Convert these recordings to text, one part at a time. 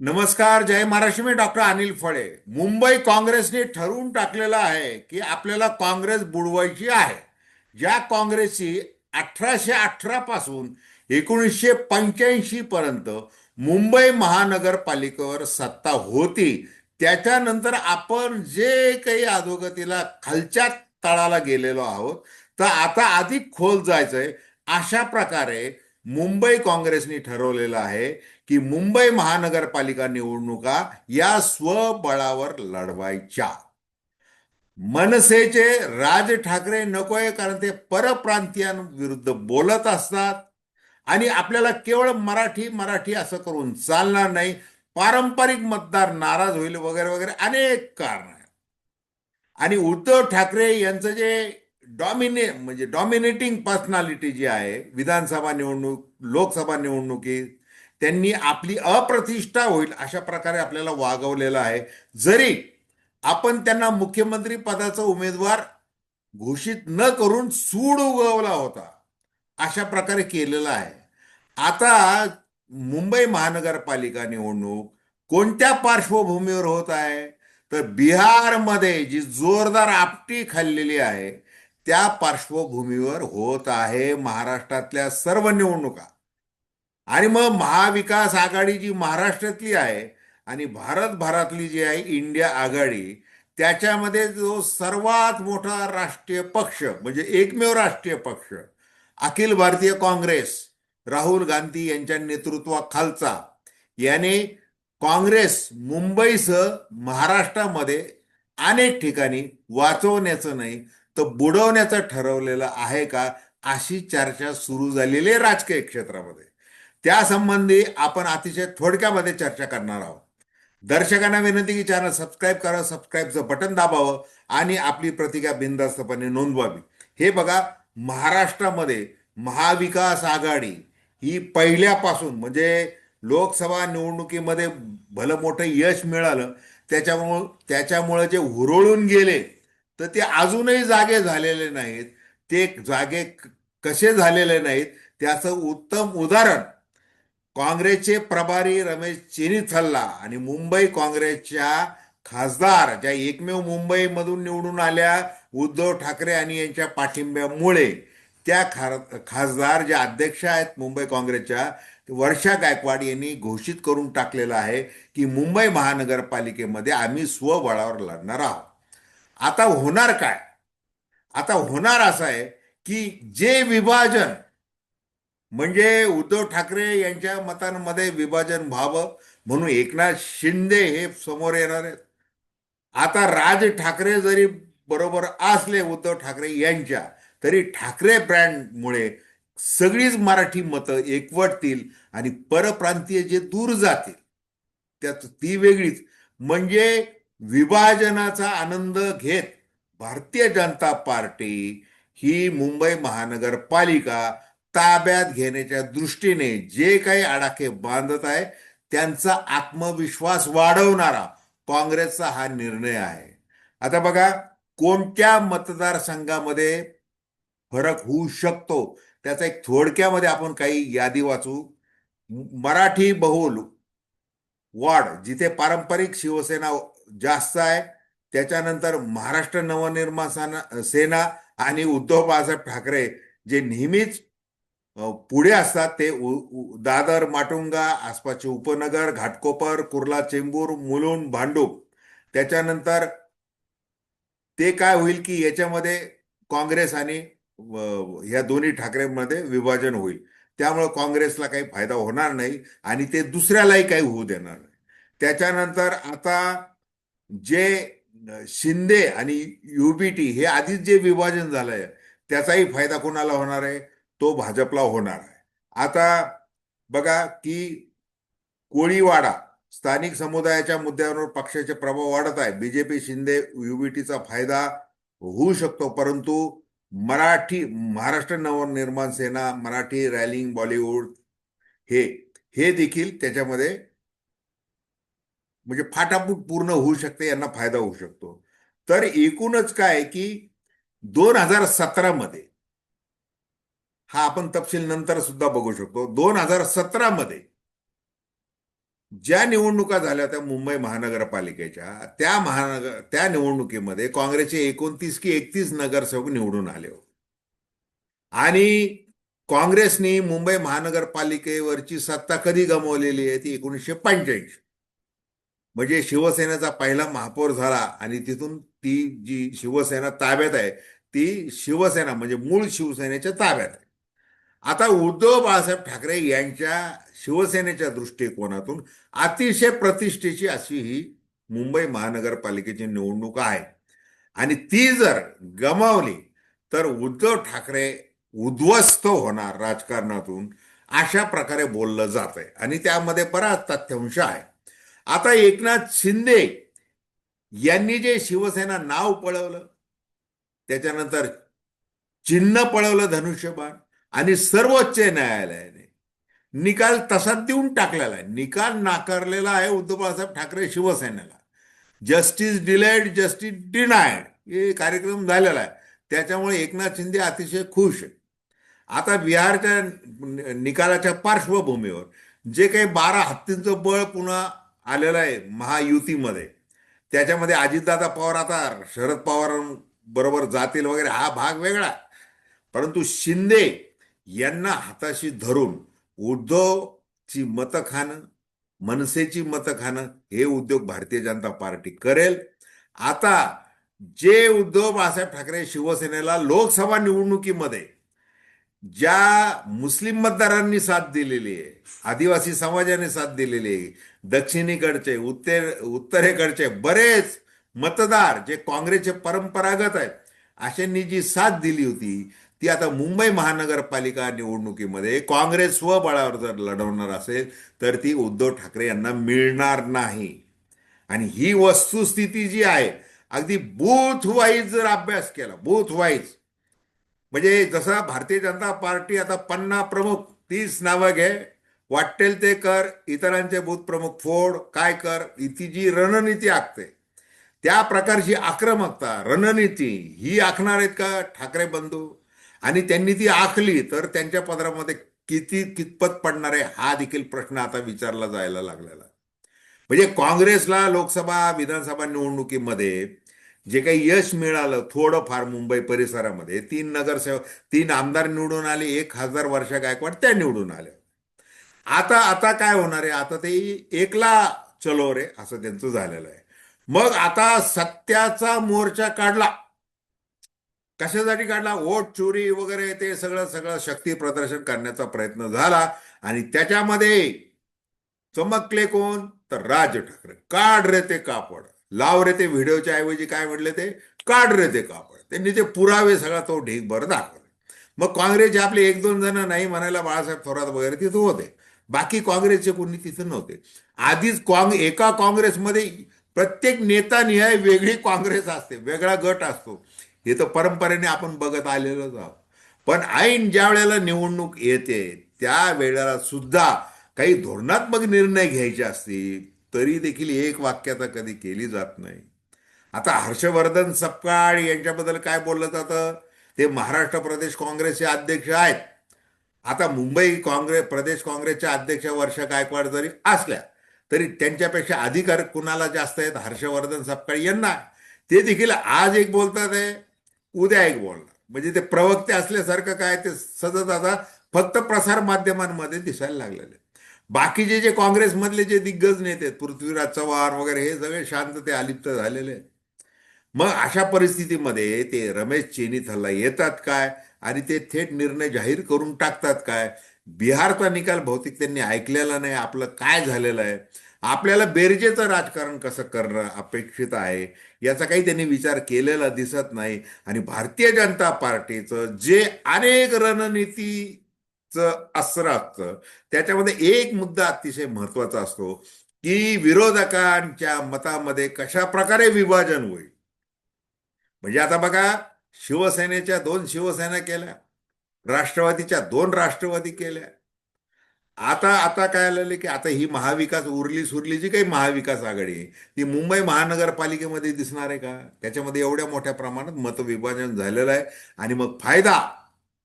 नमस्कार जय महाराष्ट्र. मी डॉक्टर अनिल फळे. मुंबई काँग्रेसने ठरवून टाकलेलं आहे की आपल्याला काँग्रेस बुडवायची आहे. ज्या काँग्रेसची अठराशे अठरा पासून एकोणीसशे पंच्याऐंशी पर्यंत मुंबई महानगरपालिकेवर सत्ता होती त्याच्यानंतर आपण जे काही अधोगतीला खालच्या तळाला गेलेलो आहोत तर आता अधिक खोल जायचंय अशा प्रकारे मुंबई काँग्रेसने ठरवलेलं आहे की मुंबई महानगरपालिका निवडणुका या स्वबळावर लढवायच्या. मनसेचे राज ठाकरे नकोय कारण ते परप्रांतीयांविरुद्ध बोलत असतात. आणि आपल्याला केवळ मराठी मराठी असं करून चालणार नाही. पारंपरिक मतदार नाराज होईल वगैरे वगैरे अनेक कारण आहेत. आणि उद्धव ठाकरे यांचं जे डॉमिने म्हणजे डॉमिनेटिंग पर्सनॅलिटी जी आहे विधानसभा निवडणूक लोकसभा निवडणुकीत त्यांनी आपली अप्रतिष्ठा होईल अशा प्रकारे आपल्याला वागवलेलं आहे. जरी आपण त्यांना मुख्यमंत्री पदाचा उमेदवार घोषित न करून सूड उगवला होता अशा प्रकारे केलेला आहे. आता मुंबई महानगरपालिका निवडणूक कोणत्या पार्श्वभूमीवर होत आहे? तर बिहारमध्ये जी जोरदार आपटी खाल्लेली आहे त्या पार्श्वभूमीवर होत आहे महाराष्ट्रातल्या सर्व निवडणुका. आणि मग महाविकास आघाडी जी महाराष्ट्रातली आहे आणि भारतभरातली जी आहे इंडिया आघाडी त्याच्यामध्ये जो सर्वात मोठा राष्ट्रीय पक्ष म्हणजे एकमेव राष्ट्रीय पक्ष अखिल भारतीय काँग्रेस राहुल गांधी यांच्या नेतृत्वाखालचा याने काँग्रेस मुंबईसह महाराष्ट्रामध्ये अनेक ठिकाणी वाचवण्याचं नाही तर बुडवण्याचं ठरवलेलं आहे का अशी चर्चा सुरू झालेली आहे राजकीय क्षेत्रामध्ये. त्यासंबंधी आपण अतिशय थोडक्यामध्ये चर्चा करणार आहोत. दर्शकांना विनंती की चॅनल सबस्क्राईब करा सबस्क्राईबचं बटन दाबावं आणि आपली प्रतिक्रिया बिनधास्तपणे नोंदवावी. हे बघा महाराष्ट्रामध्ये महाविकास आघाडी ही पहिल्यापासून म्हणजे लोकसभा निवडणुकीमध्ये भलं मोठं यश मिळालं त्याच्यामुळं त्याच्यामुळं जे हुरळून गेले तर ते अजूनही जागे झालेले नाहीत. ते जागे कसे झालेले नाहीत त्याचं उत्तम उदाहरण काँग्रेसचे प्रभारी रमेश चेनिथल्ला आणि मुंबई काँग्रेसच्या खासदार ज्या एकमेव मुंबईमधून निवडून आल्या उद्धव ठाकरे आणि यांच्या पाठिंब्यामुळे त्या खासदार ज्या अध्यक्ष आहेत मुंबई काँग्रेसच्या वर्षा गायकवाड यांनी घोषित करून टाकलेलं आहे की मुंबई महानगरपालिकेमध्ये आम्ही स्वबळावर लढणार आहोत. आता होणार काय? आता होणार असं आहे की जे विभाजन म्हणजे उद्धव ठाकरे यांच्या मतांमध्ये विभाजन व्हावं म्हणून एकनाथ शिंदे हे समोर येणार आहेत. आता राज ठाकरे जरी बरोबर असले उद्धव ठाकरे यांच्या तरी ठाकरे ब्रँडमुळे सगळीच मराठी मतं एकवटतील आणि परप्रांतीय जे दूर जातील त्यात ती वेगळीच. म्हणजे विभाजनाचा आनंद घेत भारतीय जनता पार्टी ही मुंबई महानगरपालिका ताब्यात घेण्याच्या दृष्टीने जे काही आडाखे बांधत आहे त्यांचा आत्मविश्वास वाढवणारा काँग्रेसचा हा निर्णय आहे. आता बघा कोणत्या मतदारसंघामध्ये फरक होऊ शकतो त्याचा एक थोडक्यामध्ये आपण काही यादी वाचू. मराठी बहुल वाढ जिथे पारंपरिक शिवसेना जास्त आहे त्याच्यानंतर महाराष्ट्र नवनिर्माण सेना आणि उद्धव बाळासाहेब ठाकरे जे नेहमीच पुढे असतात ते दादर माटुंगा आसपासचे उपनगर घाटकोपर कुर्ला चेंबूर मुलुंड भांडूप. त्याच्यानंतर ते काय होईल की याच्यामध्ये काँग्रेस आणि या दोन्ही ठाकरेमध्ये विभाजन होईल. त्यामुळे काँग्रेसला काही फायदा होणार नाही आणि ते दुसऱ्यालाही काही होऊ देणार नाही. त्याच्यानंतर आता जे शिंदे आणि युबीटी हे आधीच जे विभाजन झालंय त्याचाही फायदा कोणाला होणार आहे? तो भाजपला होणार आहे. आता बघा की कोळीवाडा स्थानिक समुदायाच्या मुद्द्यावर पक्षाचे प्रभाव वाढत आहे. बीजेपी शिंदे युबीटीचा फायदा होऊ शकतो परंतु मराठी महाराष्ट्र नवनिर्माण सेना मराठी रॅलिंग बॉलिवूड हे हे देखील त्याच्यामध्ये म्हणजे फाटाफूट पूर्ण होऊ शकते यांना फायदा होऊ शकतो. तर एकूणच काय की दोन हजार सतरामध्ये हा आपण तपशील नंतर सुद्धा बघू शकतो. दोन हजार सतरा मध्ये ज्या निवडणुका झाल्या होत्या मुंबई महानगरपालिकेच्या त्या महानगर त्या निवडणुकीमध्ये काँग्रेसचे एकोणतीस की एकतीस नगरसेवक निवडून आले होते. आणि काँग्रेसनी मुंबई महानगरपालिकेवरची सत्ता कधी गमावलेली आहे? ती एकोणीसशे पंच्याऐंशी. म्हणजे शिवसेनेचा पहिला महापौर झाला आणि तिथून ती जी शिवसेना ताब्यात आहे ती शिवसेना म्हणजे मूळ शिवसेनेच्या ताब्यात आहे. आता उद्धव बाळासाहेब ठाकरे यांच्या शिवसेनेच्या दृष्टिकोनातून अतिशय प्रतिष्ठेची अशी ही मुंबई महानगरपालिकेची निवडणूक आहे. आणि ती जर गमावली तर उद्धव ठाकरे उद्ध्वस्त होणार राजकारणातून अशा प्रकारे बोललं जात आहे आणि त्यामध्ये बराच तथ्यांश आहे. आता एकनाथ शिंदे यांनी जे शिवसेना नाव पळवलं त्याच्यानंतर चिन्ह पळवलं धनुष्यबाण आणि सर्वोच्च न्यायालयाने निकाल तसाच देऊन टाकलेला आहे. निकाल नाकारलेला आहे उद्धव बाळासाहेब ठाकरे शिवसेनेला. जस्टिस डिलेड जस्टिस डिनायड हे कार्यक्रम झालेला आहे. त्याच्यामुळे एकनाथ शिंदे अतिशय खुश आहे. आता बिहारच्या निकालाच्या पार्श्वभूमीवर जे काही बारा हत्तींचं बळ पुन्हा आलेलं आहे महायुतीमध्ये त्याच्यामध्ये अजितदादा पवार आता शरद पवार बरोबर जातील वगैरे हा भाग वेगळा परंतु शिंदे यांना हाताशी धरून उद्धवची मतं खाणं मनसेची मतं खाणं हे उद्योग भारतीय जनता पार्टी करेल. आता जे उद्धव बाळासाहेब ठाकरे शिवसेनेला लोकसभा निवडणुकीमध्ये ज्या मुस्लिम मतदारांनी साथ दिलेली आहे आदिवासी समाजाने साथ दिलेली आहे दक्षिणेकडचे उत्तर उत्तरेकडचे बरेच मतदार जे काँग्रेसचे परंपरागत आहेत अशांनी जी साथ दिली होती ती आता मुंबई महानगरपालिका निवडणुकीमध्ये काँग्रेस स्वबळावर जर लढवणार असेल तर ती उद्धव ठाकरे यांना मिळणार नाही. आणि ही वस्तुस्थिती जी आहे अगदी बूथ वाईज जर अभ्यास केला बूथ वाईज म्हणजे जसा भारतीय जनता पार्टी आता पन्ना प्रमुख तीस नावं घे. वाटेल ते कर इतरांचे बूथ प्रमुख फोड काय कर ती जी रणनीती आखते. त्या प्रकारची आक्रमकता रणनीती ही आखणार आहेत का ठाकरे बंधू? आणि त्यांनी ती आखली तर त्यांच्या पदरामध्ये किती कितपत पडणार आहे हा देखील प्रश्न आता विचारला जायला लागलेला म्हणजे काँग्रेसला लोकसभा विधानसभा निवडणुकीमध्ये जे काही यश मिळालं थोडंफार मुंबई परिसरामध्ये तीन नगरसेवक तीन आमदार निवडून आले एक हजार वर्षा गायकवाड त्या निवडून आल्या. आता आता काय होणार आहे? आता ते एकला चलो रे असं त्यांचं झालेलं आहे. मग आता सत्याचा मोर्चा काढला. कशासाठी काढला? वोट चोरी वगैरे ते सगळं सगळं शक्ती प्रदर्शन करण्याचा प्रयत्न झाला आणि त्याच्यामध्ये चमकले कोण? तर राज ठाकरे. काढ रे ते कापड. लाव रे ते व्हिडिओच्या ऐवजी काय म्हटले ते? काढ रे ते कापड. त्यांनी ते पुरावे सगळा तो ढीकभर दाखवले. मग काँग्रेसचे आपले एक दोन जण नाही म्हणायला बाळासाहेब थोरात वगैरे तिथं होते. बाकी काँग्रेसचे कोणी तिथं नव्हते. आधीच काँग एका काँग्रेसमध्ये प्रत्येक नेता निहाय वेगळी काँग्रेस असते. वेगळा गट असतो. हे तर परंपरेने आपण बघत आलेलोच आहोत. पण ऐन ज्या वेळेला निवडणूक येते त्या वेळेला सुद्धा काही धोरणात्मक निर्णय घ्यायचे असतील तरी देखील एक वाक्यता कधी केली जात नाही. आता हर्षवर्धन सपकाळ यांच्याबद्दल काय बोललं जातं? ते महाराष्ट्र प्रदेश काँग्रेसचे अध्यक्ष आहेत. आता मुंबई काँग्रेस प्रदेश काँग्रेसच्या अध्यक्ष वर्षा गायकवाड जरी असल्या तरी त्यांच्यापेक्षा अधिकार कुणाला जास्त आहेत? हर्षवर्धन सपकाळ यांना. ते देखील आज एक बोलतात आहे. उद्या एक बोलणार. म्हणजे ते प्रवक्ते असल्यासारखं काय ते सतत आता फक्त प्रसार माध्यमांमध्ये दिसायला लागलेले बाकीचे जे काँग्रेसमधले जे दिग्गज नेते पृथ्वीराज चव्हाण वगैरे हे सगळे शांतते अलिप्त झालेले मग अशा परिस्थितीमध्ये ते रमेश चेनीथलला येतात काय? आणि ते थेट निर्णय जाहीर करून टाकतात काय? बिहारचा निकाल बहुतेक त्यांनी ऐकलेला नाही आपलं काय झालेलं आहे? आपल्याला बेरजेचं राजकारण कसं करणं अपेक्षित आहे याचा काही त्यांनी विचार केलेला दिसत नाही. आणि भारतीय जनता पार्टीचं जे अनेक रणनीतीचं अस्त्र असतं त्याच्यामध्ये एक मुद्दा अतिशय महत्त्वाचा असतो की विरोधकांच्या मतामध्ये कशा प्रकारे विभाजन होईल. म्हणजे आता बघा शिवसेनेच्या दोन शिवसेना केल्या राष्ट्रवादीच्या दोन राष्ट्रवादी केल्या. आता आता काय आलेलं की आता ही महाविकास उरली सुरली जी काही महाविकास आघाडी आहे ती मुंबई महानगरपालिकेमध्ये दिसणार आहे का? त्याच्यामध्ये एवढ्या मोठ्या प्रमाणात मतविभाजन झालेलं आहे आणि मग फायदा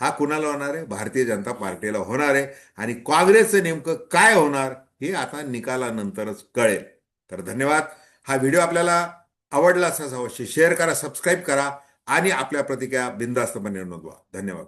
हा कुणाला होणार आहे? भारतीय जनता पार्टीला होणार आहे. आणि काँग्रेसचं नेमकं काय होणार हे आता निकालानंतरच कळेल. तर धन्यवाद. हा व्हिडिओ आपल्याला आवडला असाच अवश्य शेअर करा सबस्क्राईब करा आणि आपल्या प्रतिक्रिया बिंदास्तपणे नोंदवा धन्यवाद.